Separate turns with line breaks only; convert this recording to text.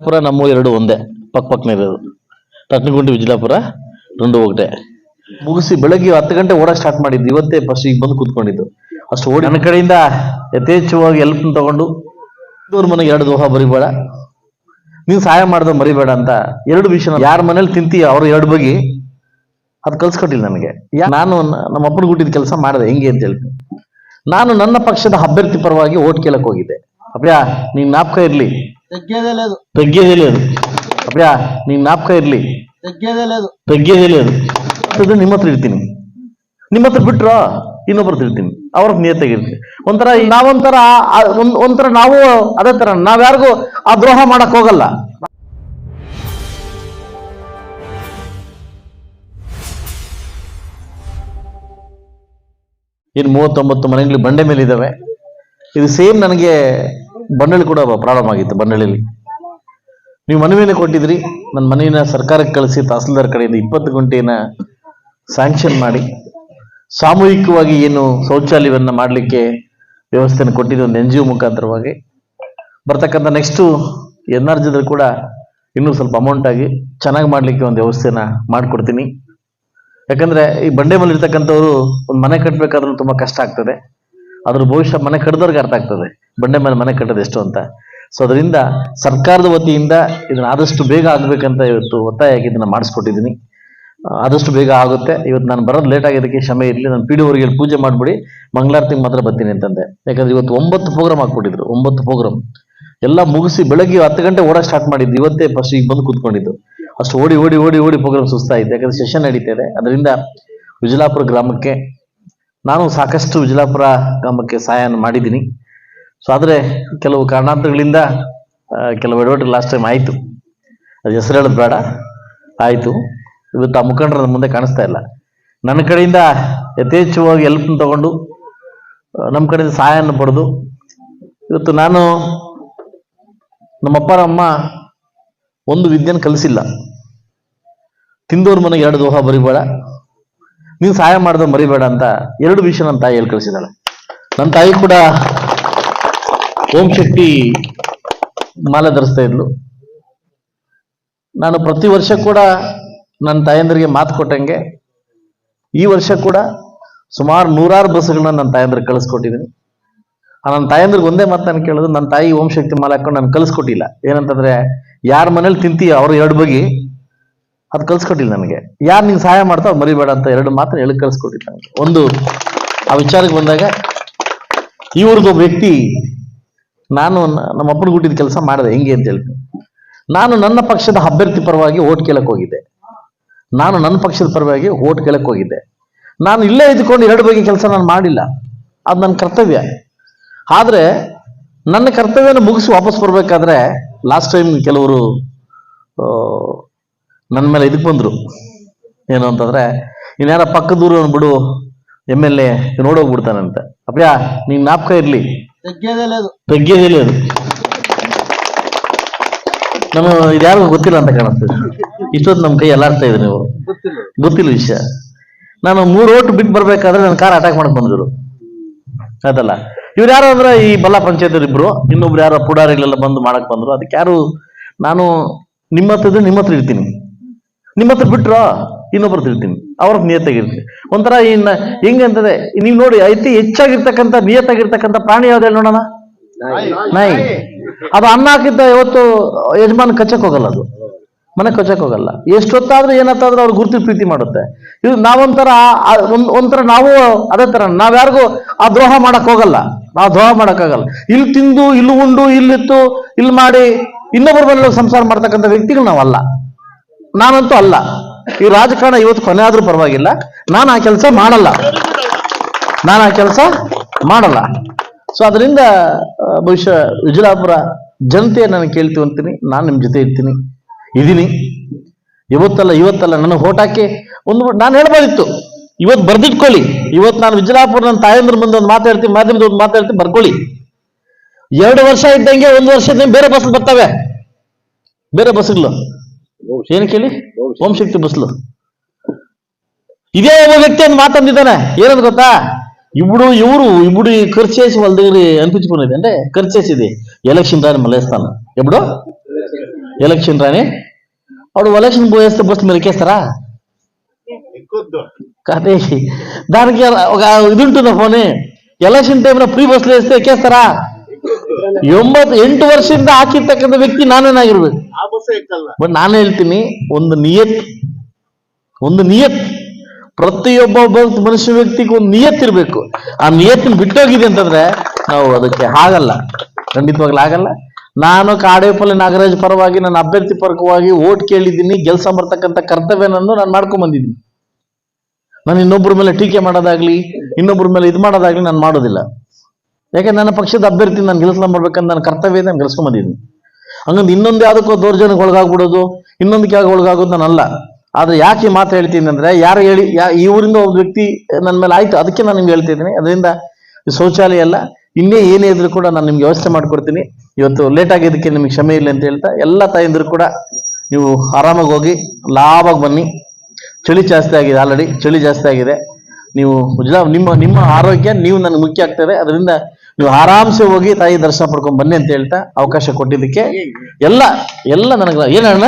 ಪುರ ನಮ್ಮ ಎರಡು ಒಂದೇ ಪಕ್ಕ ಪಕ್ಕನೇ ಇರೋದು ರತ್ನಗುಂಡಿ ವಿಜಯಪುರ రెండు ఒకటే ಮುಗಿಸಿ ಬೆಳಗ್ಗೆ ಹತ್ತು ಗಂಟೆ ಓಡಕ್ ಸ್ಟಾರ್ಟ್ ಮಾಡಿದ್ದು ಇವತ್ತೇ ಫಸ್ಟ್ ಈಗ ಬಂದು ಕೂತ್ಕೊಂಡಿದ್ದು ಅಷ್ಟು ಓಡಿ ನನ್ನ ಕಡೆಯಿಂದ ಯಥೇಚ್ಛವಾಗಿ ಹೆಲ್ಪ್ ತಗೊಂಡು ಇವ್ರ ಮನೆಗೆ ಎರಡು ದೋಹ ಬರಿಬೇಡ ನೀನು ಸಹಾಯ ಮಾಡ್ದ ಮರಿಬೇಡ ಅಂತ ಎರಡು ವಿಷಯ ಯಾರ ಮನೇಲಿ ತಿಂತೀಯ ಅವ್ರು ಎರಡು ಬಗೆ ಅದು ಕಲ್ಸ್ಕೊಟ್ಟಿಲ್ಲ ನನಗೆ ಯಾ- ನಾನು ನ- ನಮ್ಮ ಅಪ್ಪನ ಗುಟ್ಟಿದ ಕೆಲಸ ಮಾಡಿದೆ ಹೆಂಗೆ ಅಂತ ಹೇಳ್ತೀನಿ ನಾನು ನನ್ನ ಪಕ್ಷದ ಅಭ್ಯರ್ಥಿ ಪರವಾಗಿ ಓಟ್ ಕೇಳಕ್ ಹೋಗಿದ್ದೆ ಅಪ್ಪ್ಯಾ ನೀನ್ ಜ್ಞಾಪಕ ಇರ್ಲಿ
తగ్గేదే లేదు
ತಗ್ಗೇದೇ లేదు ಅಪ್ಪ್ಯಾ ನೀನ್ ಜ್ಞಾಪಕ ಇರ್ಲಿ
తగ్గేదే లేదు
ತಗ್ಗೇದೇ లేదు ಅದು ನಿಮ್ಮ ಹತ್ರ ಇರ್ತೀನಿ ನಿಮ್ಮ ಹತ್ರ ಬಿಟ್ರು ಇನ್ನೊಬ್ರ ಹತ್ರ ಇರ್ತೀನಿ ಅವ್ರ ನಿಯತ್ತಾಗಿರ್ತೀನಿ ಒಂಥರ ಈ ನಾವೊಂಥರ ಆ- ಒಂದ್- ಒಂಥರ ನಾವು ಅದೇ ತರ ನಾವ್ಯಾರಿಗೂ ಆ ದ್ರೋಹ ಮಾಡಕ್ ಹೋಗಲ್ಲ ಇನ್ನು ಮೂವತ್ತೊಂಬತ್ತು ಮನೆಗಳು ಬಂಡೆ ಮೇಲೆ ಇದಾವೆ ಇದು ಸೇಮ್ ನನಗೆ ಬಂಡಳಿ ಕೂಡ ಪ್ರಾಬ್ಲಮ್ ಆಗಿತ್ತು ಬಂಡಳಿಲಿ ನೀವು ಮನವಿಯನ್ನು ಕೊಟ್ಟಿದ್ರಿ. ನನ್ನ ಮನೆಯನ್ನ ಸರ್ಕಾರಕ್ಕೆ ಕಳಿಸಿ ತಹಸೀಲ್ದಾರ್ ಕಡೆಯಿಂದ ಇಪ್ಪತ್ತು ಗಂಟೆಯನ್ನ ಸ್ಯಾಂಕ್ಷನ್ ಮಾಡಿ. ಸಾಮೂಹಿಕವಾಗಿ ಏನು ಶೌಚಾಲಯವನ್ನು ಮಾಡಲಿಕ್ಕೆ ವ್ಯವಸ್ಥೆಯನ್ನು ಕೊಟ್ಟಿದ್ದು ಒಂದು ಎನ್ ಜಿ ಒ ಮುಖಾಂತರವಾಗಿ. ಬರ್ತಕ್ಕಂಥ ನೆಕ್ಸ್ಟು ಎನ್ ಆರ್ ಜಿದ್ರು ಕೂಡ ಇನ್ನೂ ಸ್ವಲ್ಪ ಅಮೌಂಟ್ ಆಗಿ ಚೆನ್ನಾಗಿ ಮಾಡಲಿಕ್ಕೆ ಒಂದು ವ್ಯವಸ್ಥೆನ ಮಾಡಿಕೊಡ್ತೀನಿ. ಯಾಕಂದರೆ ಈ ಬಂಡೆ ಮೇಲೆ ಇರ್ತಕ್ಕಂಥವ್ರು ಒಂದು ಮನೆ ಕಟ್ಟಬೇಕಾದ್ರೂ ತುಂಬ ಕಷ್ಟ ಆಗ್ತದೆ. ಅದ್ರ ಭವಿಷ್ಯ ಮನೆ ಕಟ್ಟದವ್ರಿಗೆ ಅರ್ಥ ಆಗ್ತದೆ. ಬಂಡೆ ಮೇಲೆ ಮನೆ ಕಟ್ಟೋದು ಎಷ್ಟು ಅಂತ. ಸೊ ಅದರಿಂದ ಸರ್ಕಾರದ ವತಿಯಿಂದ ಇದನ್ನ ಆದಷ್ಟು ಬೇಗ ಆಗ್ಬೇಕಂತ ಇವತ್ತು ಒತ್ತಾಯ ಆಗಿ ಇದನ್ನ ಮಾಡಿಸ್ಕೊಟ್ಟಿದ್ದೀನಿ. ಆದಷ್ಟು ಬೇಗ ಆಗುತ್ತೆ. ಇವತ್ತು ನಾನು ಬರೋದು ಲೇಟ್ ಆಗಿದ್ದಕ್ಕೆ ಕ್ಷಮೆ ಇರಲಿ. ನಾನು ಪಿ ಡಿ ಅವರಿಗೆ ಪೂಜೆ ಮಾಡಿಬಿಡಿ. ಮಂಗಳಾರತಿಗೆ ಮಾತ್ರ ಬರ್ತೀನಿ ಅಂತಂದೆ. ಯಾಕಂದ್ರೆ ಇವತ್ತು ಒಂಬತ್ತು ಪ್ರೋಗ್ರಾಮ್ ಹಾಕ್ಬಿಟ್ಟಿದ್ರು ಒಂಬತ್ತು ಪ್ರೋಗ್ರಾಮ್ ಎಲ್ಲ ಮುಗಿಸಿ ಬೆಳಗ್ಗೆ ಹತ್ತು ಗಂಟೆ ಓಡೋ ಸ್ಟಾರ್ಟ್ ಮಾಡಿದ್ದು. ಇವತ್ತೇ ಫಸ್ಟ್ ಈಗ ಬಂದು ಕೂತ್ಕೊಂಡಿದ್ದು. ಅಷ್ಟು ಓಡಿ ಓಡಿ ಓಡಿ ಓಡಿ ಪ್ರೋಗ್ರಾಮ್ ಸುಸ್ತಾಯಿತು. ಯಾಕಂದ್ರೆ ಸೆಷನ್ ನಡೀತಾ ಇದೆ. ಅದರಿಂದ ವಿಜಲಾಪುರ ಗ್ರಾಮಕ್ಕೆ ನಾನು ಸಾಕಷ್ಟು ವಿಜಲಾಪುರ ಗ್ರಾಮಕ್ಕೆ ಸಹಾಯವನ್ನು ಮಾಡಿದ್ದೀನಿ. ಸೊ ಆದರೆ ಕೆಲವು ಕಾರಣಾಂತರಗಳಿಂದ ಕೆಲವು ಎಡವಟ್ಟು ಲಾಸ್ಟ್ ಟೈಮ್ ಆಯಿತು. ಅದು ಹೆಸರು ಹೇಳೋದು ಬೇಡ. ಆಯಿತು. ಇವತ್ತು ಆ ಮುಖಂಡರ ಮುಂದೆ ಕಾಣಿಸ್ತಾ ಇಲ್ಲ. ನನ್ನ ಕಡೆಯಿಂದ ಯಥೇಚ್ಛವಾಗಿ ಹೆಲ್ಪ್ ತಗೊಂಡು ನಮ್ಮ ಕಡೆಯಿಂದ ಸಹಾಯವನ್ನು ಪಡೆದು, ಇವತ್ತು ನಾನು ನಮ್ಮಪ್ಪ ಅಮ್ಮ ಒಂದು ವಿದ್ಯೆನ ಕಲಿಸಿಲ್ಲ. ತಿಂದೋರ್ ಮನೆಗೆ ಎರಡು ದೋಹ ಬರಿಬೇಡ. ನೀನು ಸಹಾಯ ಮಾಡ್ದ ಮರಿಬೇಡ ಅಂತ ಎರಡು ವಿಷಯ ನನ್ನ ತಾಯಿ ಹೇಳಿ ಕಳಿಸಿದಾಳೆ ನನ್ನ ತಾಯಿ ಕೂಡ ಓಂ ಶಕ್ತಿ ಮಾಲೆ ಧರಿಸ್ತಾ ಇದ್ಲು. ನಾನು ಪ್ರತಿ ವರ್ಷ ಕೂಡ ನನ್ನ ತಾಯಂದ್ರಿಗೆ ಮಾತು ಕೊಟ್ಟಂಗೆ ಈ ವರ್ಷ ಕೂಡ ಸುಮಾರು ನೂರಾರು ಬಸ್ಗಳನ್ನ ನನ್ನ ತಾಯಂದ್ರಿಗೆ ಕಳಿಸ್ಕೊಟ್ಟಿದ್ದೀನಿ. ಆ ನನ್ನ ತಾಯಂದ್ರಿಗೆ ಒಂದೇ ಮಾತು ನಾನು ಕೇಳೋದು ನನ್ನ ತಾಯಿ ಓಂ ಶಕ್ತಿ ಮಾಲೆ ಹಾಕೊಂಡು ನಾನು ಕಲಿಸ್ಕೊಟ್ಟಿಲ್ಲ ಏನಂತಂದ್ರೆ, ಯಾರ ಮನೇಲಿ ತಿಂತೀಯ ಅವ್ರ ಎರಡು ಬಗೆ ಅದು ಕಲ್ಸ್ಕೊಟ್ಟಿಲ್ಲ ನನಗೆ. ಯಾರು ನಿಂಗೆ ಸಹಾಯ ಮಾಡ್ತಾವ ಮರಿಬೇಡ ಅಂತ ಎರಡು ಮಾತ್ರ ಹೇಳಿ ಕಲ್ಸ್ಕೊಟ್ಟಿಲ್ಲ ನನಗೆ. ಒಂದು, ಆ ವಿಚಾರಕ್ಕೆ ಬಂದಾಗ ಇವ್ರದ್ದು ವ್ಯಕ್ತಿ ನಾನು ನಮ್ಮ ಅಪ್ಪನ ಗುಟ್ಟಿದ ಕೆಲಸ ಮಾಡಿದೆ. ಹೆಂಗೆ ಅಂತ ಹೇಳ್ತೀನಿ. ನಾನು ನನ್ನ ಪಕ್ಷದ ಅಭ್ಯರ್ಥಿ ಪರವಾಗಿ ಓಟ್ ಕೇಳಕ್ ಹೋಗಿದ್ದೆ. ನಾನು ನನ್ನ ಪಕ್ಷದ ಪರವಾಗಿ ಓಟ್ ಕೇಳಕ್ ಹೋಗಿದ್ದೆ. ನಾನು ಇಲ್ಲೇ ಇದ್ಕೊಂಡು ಎರಡು ಬಗ್ಗೆ ಕೆಲಸ ನಾನು ಮಾಡಿಲ್ಲ. ಅದು ನನ್ನ ಕರ್ತವ್ಯ. ಆದರೆ ನನ್ನ ಕರ್ತವ್ಯನ ಮುಗಿಸಿ ವಾಪಸ್ ಬರ್ಬೇಕಾದ್ರೆ ಲಾಸ್ಟ್ ಟೈಮ್ ಕೆಲವರು ನನ್ನ ಮೇಲೆ ಇದಕ್ಕೆ ಬಂದರು. ಏನು ಅಂತಂದರೆ ಇನ್ಯಾರ ಪಕ್ಕದೂರು ಅಂದ್ಬಿಡು ಎಂ ಎಲ್ ಎ ನೋಡೋಗ್ಬಿಡ್ತಾನಂತೆ. ಅಪ್ಪ ನೀನು ನಾಪಕ ಇರಲಿ? ತಗ್ಗೇದಿಲ್ಲ ಅದು. ನಾನು ಇದ್ಯಾರು ಗೊತ್ತಿಲ್ಲ ಅಂತ ಕಾಣಿಸ್ತದೆ ಇಷ್ಟೊತ್ತು ನಮ್ಮ ಕೈ ಎಲ್ಲಾಡ್ತಾ ಇದ್ರಿ ನೀವು.
ಗೊತ್ತಿಲ್ಲ.
ವಿಷಯ. ನಾನು ಮೂರು ಓಟ್ ಬಿಟ್ಟು ಬರ್ಬೇಕಾದ್ರೆ ನನ್ನ ಕಾರ್ ಅಟ್ಯಾಕ್ ಮಾಡಕ್ ಬಂದಿದ್ರು. ಆಯ್ತಲ್ಲ ಇವ್ರು ಯಾರು ಅಂದ್ರೆ ಈ ಬಲ್ಲ ಪಂಚಾಯತ್ ಇಬ್ರು. ಇನ್ನೊಬ್ರು ಯಾರೋ ಪುಡಾರಿಗಳೆಲ್ಲ ಬಂದು ಮಾಡಕ್ ಬಂದ್ರು. ಅದಕ್ಕೆ ಯಾರು ನಾನು ನಿಮ್ಮ ಹತ್ರ ಇದ್ರೆ ನಿಮ್ಮ ಹತ್ರ ಇರ್ತೀನಿ. ನಿಮ್ಮ ಹತ್ರ ಬಿಟ್ರ ಇನ್ನೊಬ್ರು ತಿಳ್ತೀನಿ ಅವ್ರ ನಿಯತ್ತಾಗಿರ್ತೀನಿ. ಒಂಥರ ಇನ್ನ ಹೆಂಗೆ ಅಂತಂದ್ರೆ ನೀವು ನೋಡಿ ಅತಿ ಹೆಚ್ಚಾಗಿರ್ತಕ್ಕಂಥ ನಿಯತ್ತಾಗಿರ್ತಕ್ಕಂಥ ಪ್ರಾಣಿ ಯಾವ್ದು ಹೇಳಿ ನೋಡೋಣ? ನಾಯಿ. ಅದು ಅನ್ನ ಹಾಕಿದ್ದ ಇವತ್ತು ಯಜಮಾನ್ ಕಚ್ಚಕ್ ಹೋಗಲ್ಲ ಅದು. ಮನೆ ಕಚ್ಚಕ್ ಹೋಗಲ್ಲ. ಎಷ್ಟೊತ್ತಾದ್ರೂ ಏನತ್ತಾದ್ರೂ ಅವ್ರು ಗುರುತು ಪ್ರೀತಿ ಮಾಡುತ್ತೆ. ಇದು ನಾವೊಂಥರ ಒಂಥರ ನಾವು ಅದೇ ತರ ನಾವ್ಯಾರಿಗೂ ಆ ದ್ರೋಹ ಮಾಡಕ್ ಹೋಗಲ್ಲ. ನಾವು ದ್ರೋಹ ಮಾಡಕ್ಕಾಗಲ್ಲ ಇಲ್ಲಿ ತಿಂದು ಇಲ್ಲಿ ಉಂಡು ಇಲ್ಲಿತ್ತು ಇಲ್ಲಿ ಮಾಡಿ ಇನ್ನೊಬ್ಬರ ಮೇಲೆ ಸಂಸಾರ ಮಾಡ್ತಕ್ಕಂಥ ವ್ಯಕ್ತಿಗಳು ನಾವಲ್ಲ. ನಾನಂತೂ ಅಲ್ಲ. ಈ ರಾಜಕಾರಣ ಇವತ್ತು ಕೊನೆ ಆದ್ರೂ ಪರವಾಗಿಲ್ಲ. ನಾನು ಆ ಕೆಲಸ ಮಾಡಲ್ಲ. ನಾನು ಆ ಕೆಲಸ ಮಾಡಲ್ಲ. ಸೊ ಅದರಿಂದ ಬಹುಶಃ ವಿಜಯಪುರ ಜನತೆ ನಾನು ಕೇಳ್ತೀವಿ ಅಂತೀನಿ. ನಾನು ನಿಮ್ಮ ಜೊತೆ ಇರ್ತೀನಿ. ಇದೀನಿ ಇವತ್ತಲ್ಲ ಇವತ್ತಲ್ಲ ನನಗೆ ಹೋಟ್ ಹಾಕಿ ಒಂದು ನಾನು ಹೇಳ್ಬೋದಿತ್ತು. ಇವತ್ತು ಬರ್ದಿಟ್ಕೊಳ್ಳಿ. ಇವತ್ತು ನಾನು ವಿಜಯಪುರ ನನ್ನ ತಾಯಂದ್ರ ಮುಂದೆ ಒಂದು ಮಾತಾಡ್ತೀನಿ ಮಾಧ್ಯಮದ ಒಂದು ಮಾತಾಡ್ತೀನಿ ಬರ್ಕೊಳ್ಳಿ. ಎರಡು ವರ್ಷ ಇದ್ದಂಗೆ ಒಂದು ವರ್ಷದ ಬೇರೆ ಬಸ್ ಬರ್ತವೆ. ಬೇರೆ ಬಸ್ಗಳು ಏನಕ್ಕೆ ಹೇಳಿ? ಓಂ ಶಕ್ತಿ. ಬಸ್ಲು. ఇదే ఒక వ్యక్తి అని మాట్లాడితేనే ఏనది కొత్త ఇప్పుడు ఎవరు ఇప్పుడు ఖర్చు చేసి వాళ్ళ దగ్గర అనిపించుకునేది అంటే ఖర్చు చేసేది ఎలక్షన్ రాని మళ్ళీ వేస్తాను ఎప్పుడు ఎలక్షన్ రాని అప్పుడు ఎలక్షన్ పోయేస్తే బస్సు మీరు ఎక్కేస్తారా కానీ దానికి ఒక ఇది ఉంటుందా ఫోనే ಎಲೆಕ್ಷನ್ ಟೈಮ್ನ ಫ್ರೀ ಬಸ್ ಎಷ್ಟೇ ಕೇಳ್ತಾರ ಎಂಬತ್ತು ಎಂಟು ವರ್ಷದಿಂದ ಹಾಕಿರ್ತಕ್ಕಂಥ ವ್ಯಕ್ತಿ ನಾನೇನಾಗಿರ್ಬೇಕು? ಬಟ್ ನಾನು ಹೇಳ್ತೀನಿ, ಒಂದು ನಿಯತ್ ಒಂದು ನಿಯತ್. ಪ್ರತಿಯೊಬ್ಬ ಮನುಷ್ಯ ವ್ಯಕ್ತಿಗೂ ಒಂದು ನಿಯತ್ ಇರಬೇಕು. ಆ ನಿಯತ್ತಿನ ಬಿಟ್ಟೋಗಿದೆ ಅಂತಂದ್ರೆ ನಾವು ಅದಕ್ಕೆ ಆಗಲ್ಲ ಖಂಡಿತವಾಗ್ಲೂ ಆಗಲ್ಲ ನಾನು ಕಾಡೇಪಲ್ಲಿ ನಾಗರಾಜ್ ಪರವಾಗಿ, ನನ್ನ ಅಭ್ಯರ್ಥಿ ಪರವಾಗಿ ಓಟ್ ಕೇಳಿದ್ದೀನಿ ಗೆಲ್ಸಂಬರ್ತಕ್ಕಂಥ ಕರ್ತವ್ಯನನ್ನು ನಾನು ಮಾಡ್ಕೊಂಡ್ ಬಂದಿದ್ದೀನಿ. ನಾನು ಇನ್ನೊಬ್ಬರ ಮೇಲೆ ಟೀಕೆ ಮಾಡೋದಾಗ್ಲಿ ಇನ್ನೊಬ್ಬರ ಮೇಲೆ ಇದು ಮಾಡೋದಾಗ್ಲಿ ನಾನು ಮಾಡೋದಿಲ್ಲ. ಯಾಕೆ ನನ್ನ ಪಕ್ಷದ ಅಭ್ಯರ್ಥಿ, ನಾನು ಗೆಲ್ಸ್ಕೊಂಬರ್ಬೇಕಂತ ನನ್ನ ಕರ್ತವ್ಯ ನಾನು ಗೆಲ್ಸ್ಕೊಂಡ್ ಬಂದಿದ್ದೀನಿ. ಹಂಗಂದು ಇನ್ನೊಂದು ಯಾವುದಕ್ಕೋ ದೌರ್ಜನ್ಯಕ್ಕೆ ಒಳಗಾಗ್ಬಿಡೋದು, ಇನ್ನೊಂದಕ್ಕೆ ಯಾಕೆ ಒಳಗಾಗೋದು ನಾನಲ್ಲ. ಆದ್ರೆ ಯಾಕೆ ಮಾತು ಹೇಳ್ತೀನಿ ಅಂದ್ರೆ, ಯಾರು ಹೇಳಿ, ಯಾ, ಈ ಊರಿಂದ ಒಬ್ಬ ವ್ಯಕ್ತಿ ನನ್ನ ಮೇಲೆ ಆಯ್ತು, ಅದಕ್ಕೆ ನಾನು ನಿಮ್ಗೆ ಹೇಳ್ತಿದ್ದೀನಿ. ಅದರಿಂದ ಶೌಚಾಲಯ ಅಲ್ಲ ಇನ್ನೇ ಏನೇ ಇದ್ರು ಕೂಡ ನಾನು ನಿಮ್ಗೆ ವ್ಯವಸ್ಥೆ ಮಾಡ್ಕೊಡ್ತೀನಿ. ಇವತ್ತು ಲೇಟ್ ಆಗಿದ್ದಕ್ಕೆ ನಿಮ್ಗೆ ಕ್ಷಮೆ ಇಲ್ಲ ಅಂತ ಹೇಳ್ತಾ, ಎಲ್ಲ ತಾಯಂದಿರು ಕೂಡ ನೀವು ಆರಾಮಾಗಿ ಹೋಗಿ, ಲಾಭಾಗಿ ಬನ್ನಿ. ಚಳಿ ಜಾಸ್ತಿ ಆಗಿದೆ ಆಲ್ರೆಡಿ ಚಳಿ ಜಾಸ್ತಿ ಆಗಿದೆ. ನೀವು ನಿಮ್ಮ ನಿಮ್ಮ ಆರೋಗ್ಯ ನೀವು ನನಗೆ ಮುಖ್ಯ ಆಗ್ತದೆ. ಅದರಿಂದ ನೀವು ಆರಾಮ್ಸೆ ಹೋಗಿ ತಾಯಿ ದರ್ಶನ ಪಡ್ಕೊಂಡ್ ಬನ್ನಿ ಅಂತ ಹೇಳ್ತಾ ಅವಕಾಶ ಕೊಟ್ಟಿದ್ದಕ್ಕೆ ಎಲ್ಲ ಎಲ್ಲ ನನಗೆ ಏನಣ್ಣ